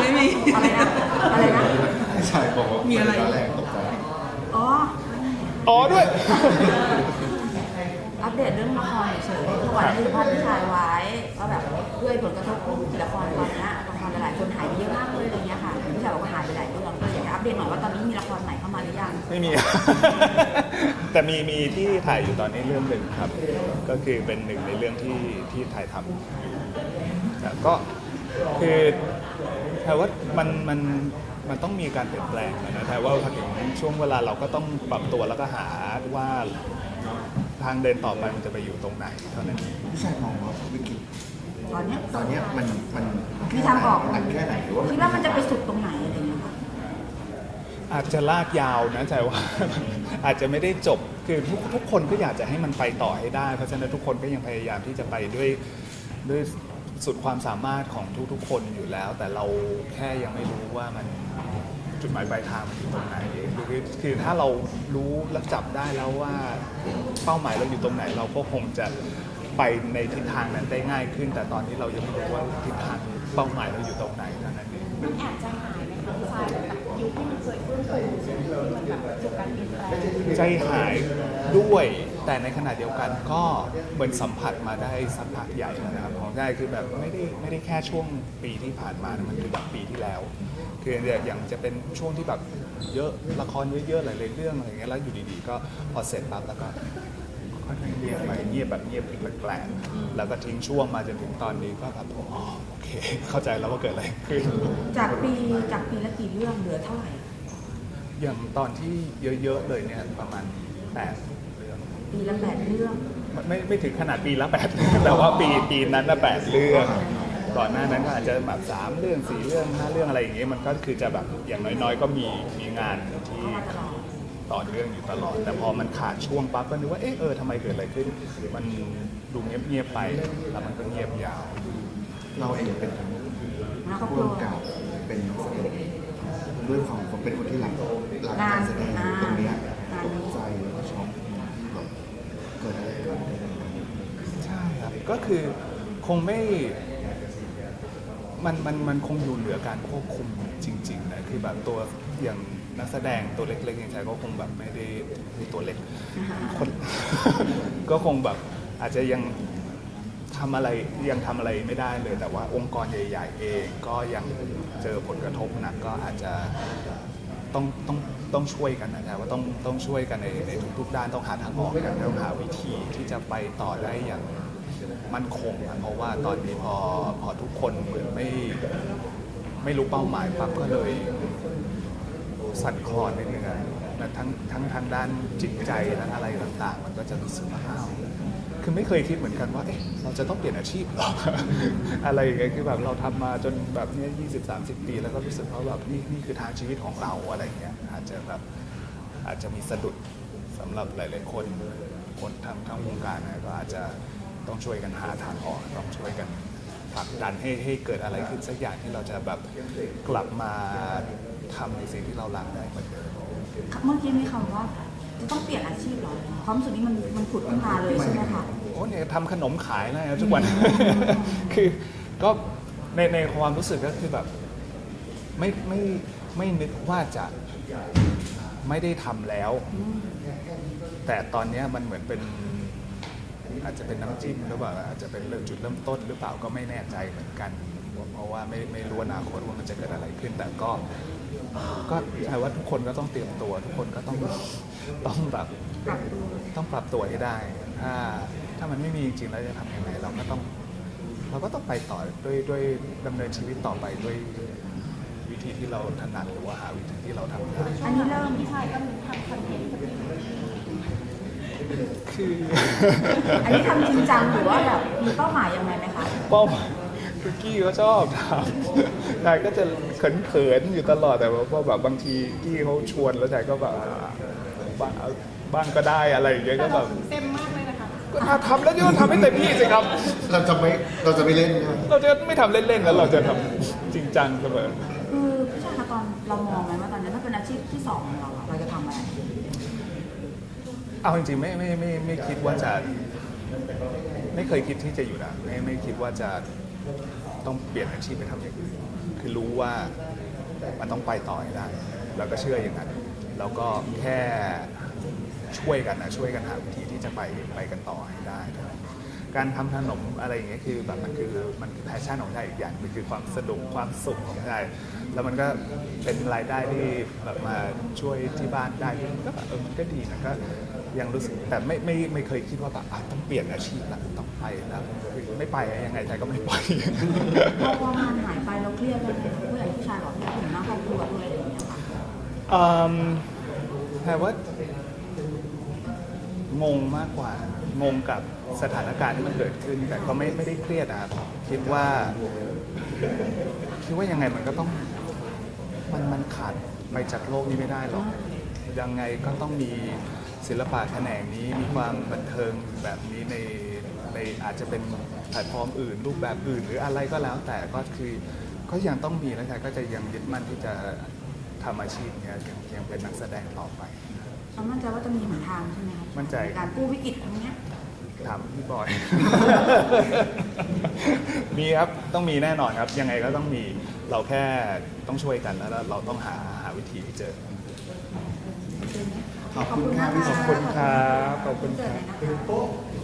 ไม่มี อะไรนะ อะไรนะ ใช่บอกว่ามีอะไรร้านแรกตกใจอ๋อ อ๋อด้วย อัปเดตเรื่องละครเฉยๆเมื่อวานให้สัมภาษณ์พี่ชายไว้ว่าแบบด้วยผลกระทบของละครตอนเนี้ยละครหลายๆคนหายไปเยอะมากเลยอะไรเงี้ยค่ะพี่ชายบอกว่าหายไปหลายเรื่องก็เลยอยากจะอัปเดตหน่อยว่าตอนนี้มีละครใหม่เข้ามาหรือยังไม่มี แต่มีมีที่ถ่ายอยู่ตอนนี้เรื่องหนึ่งครับ ก็คือเป็นหนึ่งในเรื่องที่ที่ถ่ายทำอยู่แต่ก็ คือแต่ว่ามันมันมันต้องมีการเปลี่ยนแปลงนะแต่ว่าพอถึงช่วงเวลาเราก็ต้องปรับตัวแล้วก็หาว่าทางเดินต่อไปมันจะไปอยู่ตรงไหนเท่านั้นเองพี่ชายมองว่าวิกฤตตอนเนี้ยตอนเนี้ยมันมันมีทางออกหนักแค่ไหนหรือว่าคิดว่ามันจะไปสุดตรงไหนอะไรเงี้ยค่ะอาจจะลากยาวนะแต่ว่า อาจจะไม่ได้จบคือทุกทุกคนก็อยากจะให้มันไปต่อให้ได้ เพราะฉะนั้นทุกคนก็ยังพยายามที่จะไปด้วยด้วย สุดความสามารถของทุกๆ คนอยู่แล้ว แต่เราแค่ยังไม่รู้ว่ามันจุดหมายปลายทางมันอยู่ตรงไหนเองคือคือถ้าเรารู้และจับได้แล้วว่าเป้าหมายเราอยู่ตรงไหน เราก็คงจะไปในทิศทางนั้นได้ง่ายขึ้น แต่ตอนนี้เรายังไม่รู้ว่าทิศทางเป้าหมายเราอยู่ตรงไหนเท่านั้นเองมันแอบใจหายไหมคะ ยุคที่มันเคยฟื้นฟูที่มันแบบประสบการเปลี่ยนแปลงใจหายด้วย แต่ในขณะเดียวกันก็เหมือนสัมผัสมาได้สักพักใหญ่แล้วนะครับของได้คือแบบไม่ได้ไม่ได้แค่ช่วงปีที่ผ่านมานะมันคือแบบปีที่แล้ว คืออย่างจะเป็นช่วงที่แบบเยอะละครเยอะๆหลายๆเรื่องอะไรอย่างเงี้ยแล้วอยู่ดีๆ ก็พอเสร็จปั๊บแล้วก็ ค่อยๆเงียบไปเงียบแบบเงียบแปลกๆแล้วก็ทิ้งช่วงมาจนถึงตอนนี้ก็แบบอ๋อโอเค เข้าใจแล้วว่าเกิดอะไรขึ้น จากปีจากปีละกี่เรื่องเหลือเท่าไหร่ อย่างตอนที่เยอะๆเลยเนี่ยประมาณแปดเรื่อง ปีละแปดเรื่อง ไม่ไม่ถึงขนาดปีละแปดแต่ว่าปีปีนั้นละแปดเรื่องก่อนหน้านั้นก็อาจจะแบบสามเรื่องสี่เรื่องห้าเรื่องอะไรอย่างเงี้ยมันก็คือจะแบบอย่างน้อยๆ ก็มีมีงานที่เข้ามา ตลอดต่อเนื่องอยู่ตลอด แต่พอมันขาดช่วงปั๊บก็นึกว่าเอ๊ะเออทำไมเกิดอะไรขึ้น มันดูเงียบๆไปแล้วมันก็เงียบยาว เราเองเป็นแล้วก็ผู้กลัวกำกับเป็นนักแสดงด้วยความผมเป็นคนที่รักรักการแสดงงานตรงเนี้ยงานตกใจแล้วก็ช็อกที่แบบเกิดอะไรขึ้นใช่ครับก็คือคงไม่ มันมันมันคงอยู่เหนือการควบคุมจริงๆนะคือแบบตัวอย่างนักแสดงตัวเล็กๆอย่างชายก็คงแบบไม่ได้ไม่ตัวเล็กคน ก็คงแบบอาจจะยังทำอะไรยังทำอะไรไม่ได้เลย แต่ว่าองค์กรใหญ่ ๆ เองก็ยังเจอผลกระทบหนักก็อาจจะต้องต้องต้องช่วยกันนะครับว่าต้องต้องช่วยกันในในทุกๆด้านต้องหาทางออกกันต้องหาวิธีที่จะไปต่อได้อย่าง มั่นคงอะเพราะว่าตอนนี้พอพอทุกคนเหมือนไม่ไม่รู้เป้าหมายปั๊บก็เลยสั่นคลอนนิดนึงอะแต่ทั้งทั้งทางด้านจิตใจทั้งอะไรต่างๆ มันก็จะรู้สึกว่าอ้าวคือไม่เคยคิดเหมือนกันว่า เอ๊ะ เราจะต้องเปลี่ยนอาชีพหรอ อะไรอย่างเงี้ย คือแบบเราทำมาจนแบบเนี้ยยี่สิบสามสิบปี แล้วก็รู้สึกว่าแบบนี่นี่คือทางชีวิตของเราอะไรอย่างเงี้ย อาจจะแบบอาจจะมีสะดุดสำหรับหลาย ๆ คน คนทั้งทั้งวงการนะก็อาจจะ ต้องช่วยกันหาทางออกต้องช่วยกันผลักดันให้ให้เกิดอะไรขึ้นสักอย่างที่เราจะแบบกลับมาทำในสิ่งที่เรารักได้เหมือนเดิมเมื่อกี้มีคำว่าจะต้องเปลี่ยนอาชีพเหรอความรู้สึกนี้มันมันผุดขึ้นมาเลยใช่ไหมคะโอ้เนี่ยทำขนมขายนะทุกวันคือก็ในในความรู้สึกก็คือแบบไม่ไม่ไม่นึกว่าจะไม่ได้ทำแล้ว แต่ตอนเนี้ยมันเหมือนเป็น อาจจะเป็นน้ำจิ้มหรือเปล่าอาจจะเป็นเริ่มจุดเริ่มต้นหรือเปล่าก็ไม่แน่ใจเหมือนกัน เพราะว่าไม่ไม่รู้อนาคตว่ามันจะเกิดอะไรขึ้น แต่ก็ ก็ใช่ว่าทุกคนก็ต้องเตรียมตัว ทุกคนก็ต้องต้องแบบต้องปรับตัวให้ได้ ถ้าถ้ามันไม่มีจริงแล้วจะทำยังไงเราก็ต้อง เราก็ต้องไปต่อด้วยด้วยดำเนินชีวิตต่อไปด้วยวิธีที่เราถนัดหรือว่าหาวิธีที่เราทำได้ อันนี้เริ่มพี่ชายก็มีทำคอนเทนต์กับพี่ คืออันนี้ทำจริงจังหรือว่าแบบมีเป้าหมายยังไงไหมคะ เป้าหมายคือกี้ก็ชอบทำนายก็จะเขินๆอยู่ตลอดแต่ว่าพอแบบบางทีกี้เขาชวนแล้วใจก็แบบอ่าบ้างบ้างก็ได้อะไรอย่างเงี้ยแต่ก็แบเราบเต็มมากเลยนะคะก็อะทำแล้วก็ทำให้เต็มที่สิครับ เราจะไม่เราจะไม่เล่นใช่ไหมเราจะไม่ทำเล่นๆแล้วเราจะทำจริงจังเสมอคือพี่ชายคะตอนเรามองไหมว่าตอนนี้ถ้าเป็นอาชีพที่สองของเราอะเราจะทำอะไร เอาจริงๆไม่ไม่ไม่ไม่คิดว่าจะ ไม่เคยคิดที่จะอยู่นะไม่ไม่คิดว่าจะต้องเปลี่ยนอาชีพไปทำอย่างอื่นคือรู้ว่ามันต้องไปต่อให้ได้แล้วก็เชื่ออย่างนั้น แล้วก็แค่ช่วยกันนะช่วยกันหาวิธีที่จะไปไปกันต่อให้ได้ การทำขนมอะไรอย่างเงี้ยคือแบบมันคือมันคือแพชชั่นของชายอีกอย่างมันคือความสนุกความสุขของชายแล้วมันก็เป็นรายได้ที่แบบมาช่วยที่บ้านได้ก็แบบเออมันก็ดีนะก็ยังรู้สึกแต่ไม่ไม่ไม่เคยคิดว่าแบบอะต้องเปลี่ยนอาชีพละต้องไปแล้วคือไม่ไปยังไงชายก็ไม่ไปพอพองานหายไปเราเครียดกันไหมผู้ใหญ่ผู้ชายบอกว่าถึงหน้าครอบครัวด้วยอะไรอย่างเงี้ยค่ะอืมแต่ว่างงมากกว่างงกับสถานการณ์ที่มันเกิดขึ้น แต่ก็ไม่ไม่ได้เครียดนะครับคิดว่าคิดว่ายังไงมันก็ต้องมันมันขาดไปจากโลกนี้ไม่ได้หรอกยังไงก็ต้องมีศิลปะแขนงนี้มีความบันเทิงแบบนี้ในในอาจจะเป็นแพลตฟอร์มอื่น รูปแบบอื่น หรืออะไรก็แล้ว แต่ก็คือก็ยังต้องมีแล้วชายก็จะยังยึดมั่นที่จะทำอาชีพเนี้ยยังยังเป็นนักแสดงต่อไปเรามั่นใจว่าจะมีหนทางใช่ไหมคะมั่นใจการกู้วิกฤตครั้งเนี้ย ถามพี่บอย มีครับต้องมีแน่นอนครับ ยังไงก็ต้องมีเราแค่ต้องช่วยกันแล้วเราต้องหาหาวิธีที่เจอ ขอบคุณค่ะพี่ขอบคุณครับขอบคุณเจคอรับเลยนะคะ